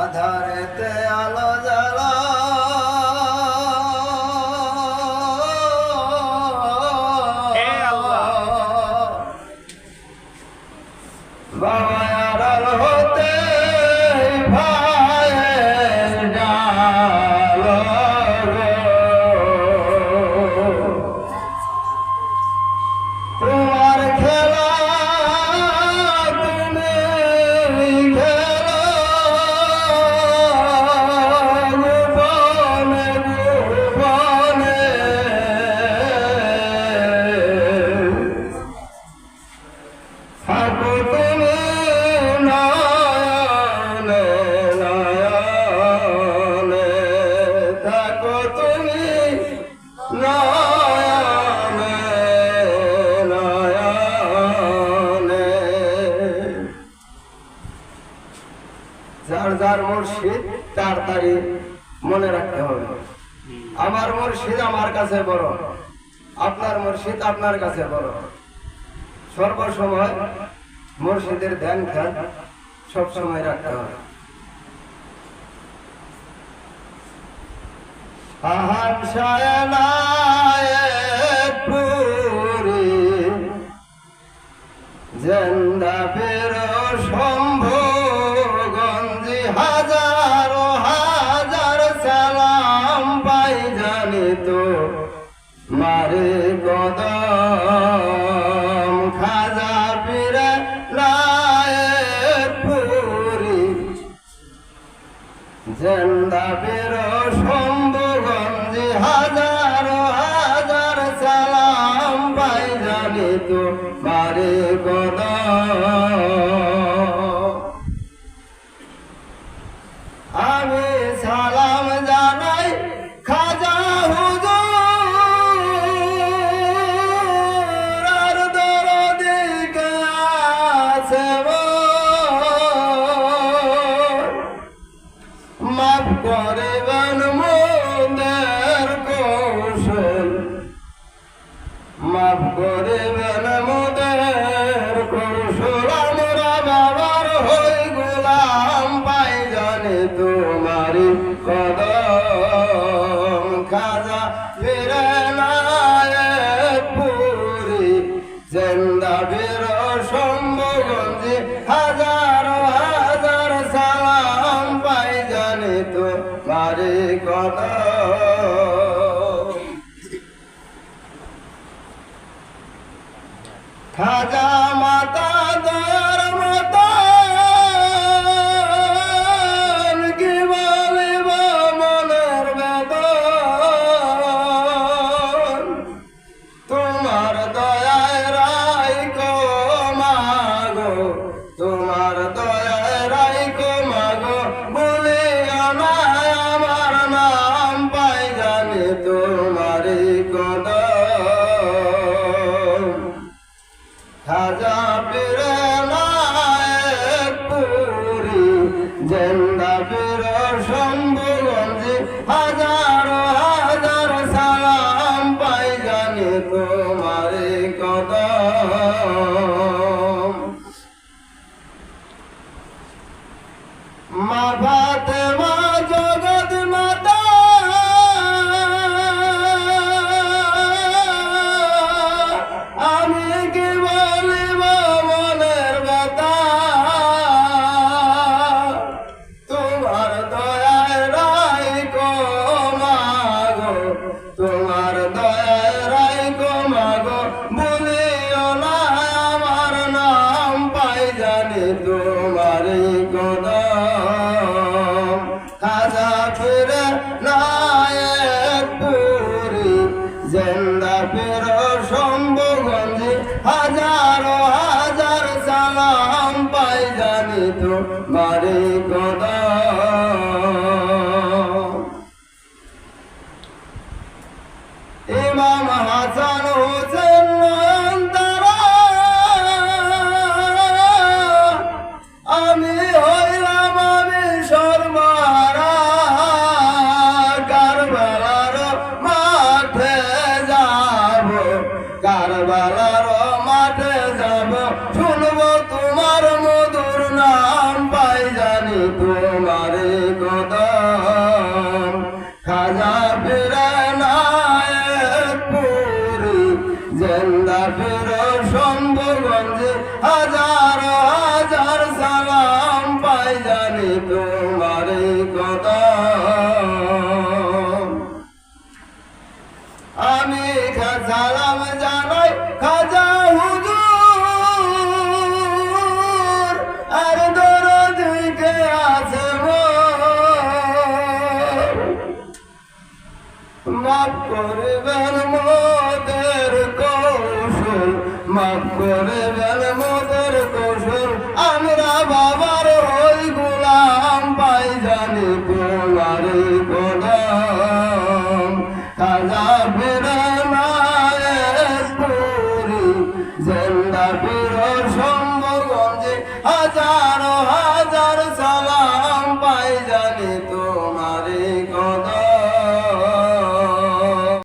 আধারেতে আলো জ্বালা। বাবা যার যার মুর্শিদ তাড়াতাড়ি মনে রাখতে হবে। আমার মুর্শিদ আমার কাছে বড়, আপনার মুর্শিদ আপনার কাছে বড়। সর্বসময় মুর্শিদের ধ্যান, খেয়াল সব সময় রাখতে হবে। আহান শায়নায়ে তো মারে কদম খাজা পিরে পুরি জেন্দা বের শম্ভু গঞ্জি হাজার হাজার সালাম পাই জানি তো মারে কদম মাফ করিবেন মোদের আমরা বাবার হই গোলাম পাই জানি তোমারি কদম, খাজা ফিরে নায়ের পুরি জেন্দা বীর শম্ভুগঞ্জে হাজার হাজার সালাম পাই জানি তোমারি কদম। খাজা মাতা কি বেদন তোমার দয়ায় তোমার রাই কো মাগো। বলিও না আমার নাম তোমারি মা ফাতেমা হাজার সালাম পাই জানি তো মারে কদম। ইমাম হোসেন আমি জেন্দা ফিরে শম্ভুগঞ্জে হাজার হাজার সালাম পাই জানি তোমার কদম আমি সালাম জানাই খাজা হুজুর, আর দরদিকে আছে মাফ করবেন মোদের মাফ করবেন মোদের কৌশল আমরা বাবার ওই গোলাম পাই জানি তোমার গোলাম। খাজা ফিরে নায়কপুরি জেন্দা ফির সম্ভগঞ্জে হাজার